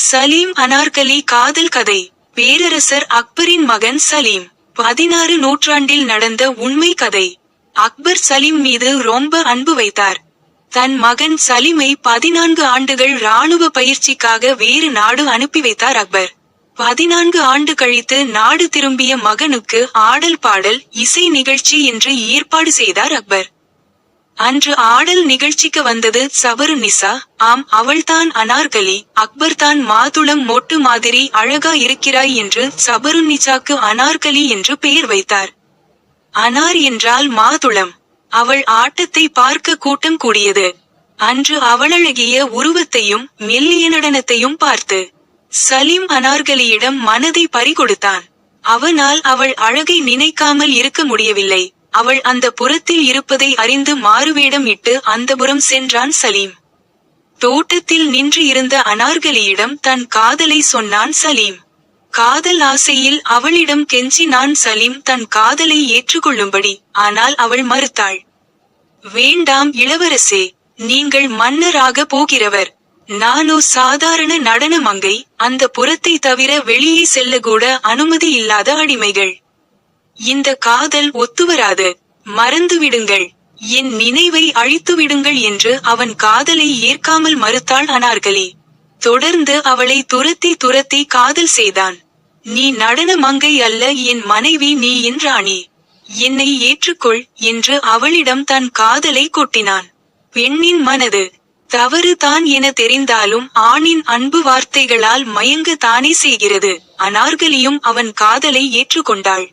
சலீம் அனார்கலி காதல் கதை. பேரரசர் அக்பரின் மகன் சலீம். பதினாறு நூற்றாண்டில் நடந்த உண்மை கதை. அக்பர் சலீம் மீது ரொம்ப அன்பு வைத்தார். தன் மகன் சலீமை பதினான்கு ஆண்டுகள் ராணுவ பயிற்சிக்காக வேறு நாடு அனுப்பி வைத்தார் அக்பர். பதினான்கு ஆண்டு கழித்து நாடு திரும்பிய மகனுக்கு ஆடல் பாடல் இசை நிகழ்ச்சி என்று ஏற்பாடு செய்தார் அக்பர். அன்று ஆடல் நிகழ்ச்சிக்கு வந்தது சபரு நிசா. ஆம் அவள்தான் அனார்கலி. அக்பர் தான் மாதுளம் மொட்டு மாதிரி அழகா இருக்கிறாய் என்று சபரு நிசாக்கு அனார்கலி என்று பெயர் வைத்தார். அனார் என்றால் மாதுளம். அவள் ஆட்டத்தை பார்க்க கூட்டம் கூடியது. அன்று அவளழகிய உருவத்தையும் மெல்லிய நடனத்தையும் பார்த்து சலீம் அனார்கலியிடம் மனதை பறிகொடுத்தான். அவனால் அவள் அழகை நினைக்காமல் இருக்க முடியவில்லை. அவள் அந்த புறத்தில் இருப்பதை அறிந்து மாறுவேடம் இட்டு அந்த புறம் சென்றான் சலீம். தோட்டத்தில் நின்று இருந்த அனார்கலியிடம் தன் காதலை சொன்னான் சலீம். காதல் ஆசையில் அவளிடம் கெஞ்சினான் சலீம் தன் காதலை ஏற்றுக்கொள்ளும்படி ஆனால் அவள் மறுத்தாள். வேண்டாம் இளவரசே நீங்கள் மன்னராக போகிறவர். நானோ சாதாரண நடன மங்கை அந்த புறத்தை தவிர வெளியே செல்லக்கூட அனுமதி இல்லாத அடிமைகள். இந்த காதல் ஒத்துவராது. மறந்து விடுங்கள் என் நினைவை அழித்து விடுங்கள் என்று அவன் காதலை ஏற்காமல் மறுத்தாள் அனார்கலி. தொடர்ந்து அவளை துரத்தி துரத்தி காதல் செய்தான். நீ நடன மங்கை அல்ல என் மனைவி நீ என் ராணி. என்னை ஏற்றுக்கொள் என்று அவளிடம் தன் காதலை கொட்டினான். பெண்ணின் மனது தவறு தான் என தெரிந்தாலும் ஆணின் அன்பு வார்த்தைகளால் மயங்க தானே செய்கிறது. அனார்கலியும் அவன் காதலை ஏற்றுக்கொண்டாள்.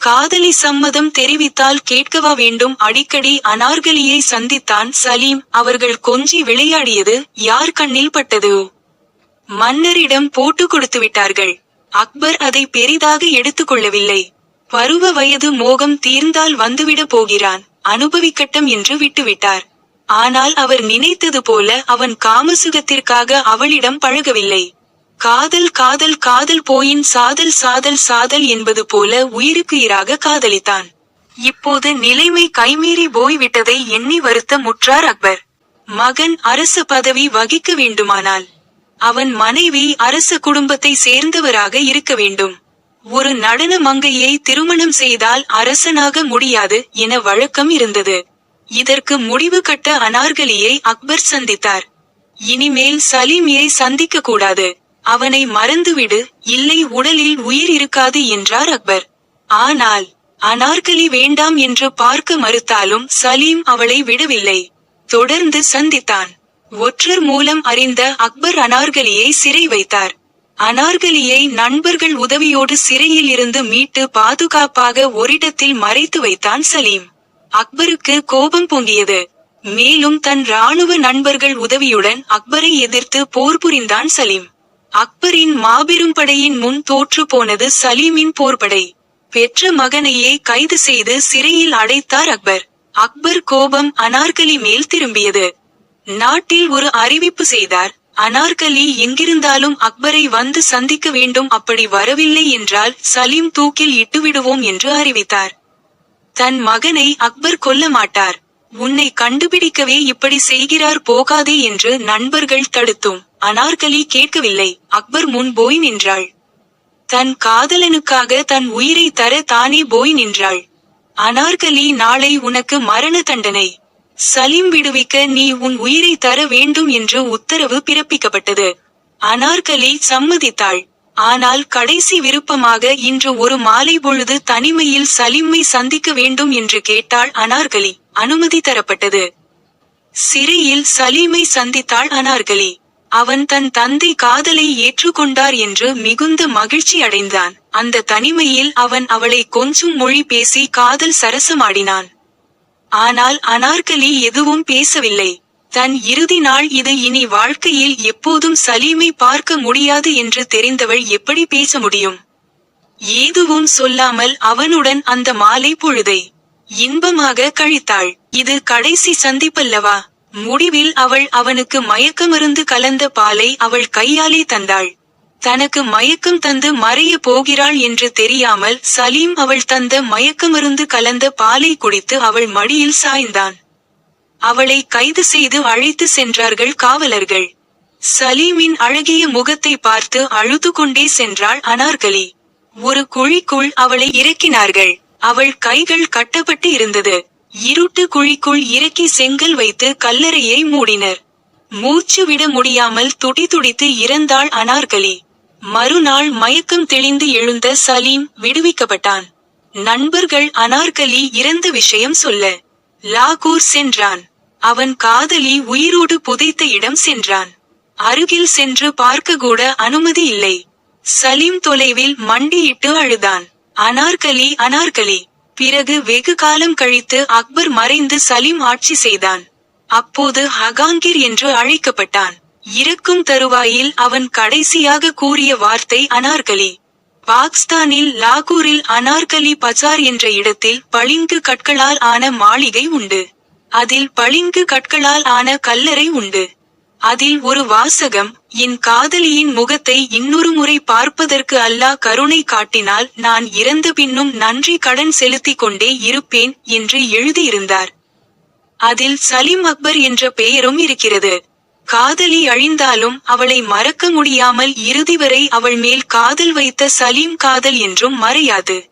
காதலி சம்மதம் தெரிவித்தால் கேட்கவா வேண்டும்? அடிக்கடி அனார்கலியை சந்தித்தான் சலீம். அவர்கள் கொஞ்சி விளையாடியது யார் கண்ணில் பட்டது? மன்னரிடம் போட்டு கொடுத்து விட்டார்கள். அக்பர் அதை பெரிதாக எடுத்துக்கொள்ளவில்லை. பருவ வயது மோகம் தீர்ந்தால் வந்துவிட போகிறான். அனுபவிக்கட்டும் என்று விட்டுவிட்டார். ஆனால் அவர் நினைத்தது போல அவன் காமசுகத்திற்காக அவளிடம் பழகவில்லை. காதல் காதல் காதல் போயின் சாதல் சாதல் சாதல் என்பது போல உயிருக்கு ஈராக காதலித்தான். இப்போது நிலைமை கைமீறி போய்விட்டதை எண்ணி வருத்த முற்றார் அக்பர். மகன் அரச பதவி வகிக்க வேண்டுமானால் அவன் மனைவி அரச குடும்பத்தை சேர்ந்தவராக இருக்க வேண்டும். ஒரு நடன மங்கையை திருமணம் செய்தால் அரசனாக முடியாது என வழக்கம் இருந்தது. இதற்கு முடிவு கட்ட அனார்கலியை அக்பர் சந்தித்தார். இனிமேல் சலீமியை சந்திக்க கூடாது. அவனை மறந்துவிடு இல்லை உடலில் உயிர் இருக்காது என்றார் அக்பர். ஆனால் அனார்கலி வேண்டாம் என்று பார்க்க மறுத்தாலும் சலீம் அவளை விடவில்லை. தொடர்ந்து சந்தித்தான். ஒற்றர் மூலம் அறிந்த அக்பர் அனார்கலியை சிறை வைத்தார். அனார்கலியை நண்பர்கள் உதவியோடு சிறையில் இருந்து மீட்டு பாதுகாப்பாக ஒரிடத்தில் மறைத்து வைத்தான் சலீம். அக்பருக்கு கோபம் பொங்கியது. மேலும் தன் ராணுவ நண்பர்கள் உதவியுடன் அக்பரை எதிர்த்து போர் புரிந்தான் சலீம். அக்பரின் மாபெரும் படையின் முன் தோற்று போனது சலீமின் போர்படை. பெற்ற மகனையே கைது செய்து சிறையில் அடைத்தார் அக்பர். அக்பர் கோபம் அனார்கலி மேல் திரும்பியது. நாட்டில் ஒரு அறிவிப்பு செய்தார் அனார்கலி எங்கிருந்தாலும் அக்பரை வந்து சந்திக்க வேண்டும் அப்படி வரவில்லை என்றால் சலீம் தூக்கில் இட்டுவிடுவோம் என்று அறிவித்தார். தன் மகனை அக்பர் கொல்ல மாட்டார். உன்னை கண்டுபிடிக்கவே இப்படி செய்கிறார் போகாதே என்று நண்பர்கள் தடுத்தும். அனார்கலி கேட்கவில்லை. அக்பர் முன் போய் நின்றாள். தன் காதலனுக்காக தன் உயிரை தர தானே போய் நின்றாள். அனார்கலி நாளை உனக்கு மரண தண்டனை. சலீம் விடுவிக்க நீ உன் உயிரை தர வேண்டும் என்று உத்தரவு பிறப்பிக்கப்பட்டது. அனார்கலி சம்மதித்தாள். ஆனால் கடைசி விருப்பமாக இன்று ஒரு மாலை பொழுது தனிமையில் சலீமை சந்திக்க வேண்டும் என்று கேட்டாள் அனார்கலி. அனுமதி தரப்பட்டது. சிறையில் சலீமை சந்தித்தாள் அனார்கலி. அவன் தன் தந்தை காதலை ஏற்றுக்கொண்டார் என்று மிகுந்த மகிழ்ச்சி அடைந்தான். அந்த தனிமையில் அவன் அவளை கொஞ்சம் மொழி பேசி காதல் சரசமாடினான். ஆனால் அனார்கலி எதுவும் பேசவில்லை. தன் இறுதி நாள் இது இனி வாழ்க்கையில் எப்போதும் சலீமை பார்க்க முடியாது என்று தெரிந்தவள் எப்படி பேச முடியும்? ஏதுவும் சொல்லாமல் அவனுடன் அந்த மாலை பொழுதை இன்பமாக கழித்தாள். இது கடைசி சந்திப்பல்லவா? முடிவில் அவள் அவனுக்கு மயக்கமருந்து கலந்த பாலை அவள் கையாலே தந்தாள். தனக்கு மயக்கம் தந்து மறைய போகிறாள் என்று தெரியாமல் சலீம் அவள் தந்த மயக்கமருந்து கலந்த பாலை குடித்து அவள் மடியில் சாய்ந்தான். அவளை கைது செய்து அழைத்து சென்றார்கள் காவலர்கள். சலீமின் அழகிய முகத்தை பார்த்து அழுது கொண்டே சென்றாள் அனார்கலி. ஒரு குழிக்குள் அவளை இறக்கினார்கள். அவள் கைகள் கட்டப்பட்டு இருந்தது. இருட்டு குழிக்குள் இறக்கி செங்கல் வைத்து கல்லறையை மூடினர். மூச்சு விட முடியாமல் துடி துடித்து இறந்தாள் அனார்கலி. மறுநாள் மயக்கம் தெளிந்து எழுந்த சலீம் விடுவிக்கப்பட்டான். நண்பர்கள் அனார்கலி இறந்த விஷயம் சொல்ல லாகூர் சென்றான். அவன் காதலி உயிரோடு புதைத்த இடம் சென்றான். அருகில் சென்று பார்க்க கூட அனுமதி இல்லை. சலீம் தொலைவில் மண்டியிட்டு அழுதான். அனார்கலி அனார்கலி. பிறகு வெகு காலம் கழித்து அக்பர் மறைந்து சலீம் ஆட்சி செய்தான். அப்போது ஹகாங்கிர் என்று அழைக்கப்பட்டான். இறக்கும் தருவாயில் அவன் கடைசியாக கூறிய வார்த்தை அனார்கலி. பாகிஸ்தானில் லாகூரில் அனார்கலி பஜார் என்ற இடத்தில் பளிங்கு கற்களால் ஆன மாளிகை உண்டு. அதில் பளிங்கு கற்களால் ஆன கல்லறை உண்டு. அதில் ஒரு வாசகம் என் காதலியின் முகத்தை இன்னொரு முறை பார்ப்பதற்கு அல்லாஹ் கருணை காட்டினால் நான் இறந்த பின்னும் நன்றி கடன் செலுத்திக் கொண்டே இருப்பேன் என்று எழுதியிருந்தார். அதில் சலீம் அக்பர் என்ற பெயரும் இருக்கிறது. காதலி அழிந்தாலும் அவளை மறக்க முடியாமல் இறுதி வரை அவள் மேல் காதல் வைத்த சலீம் காதல் என்றும் மறையாது.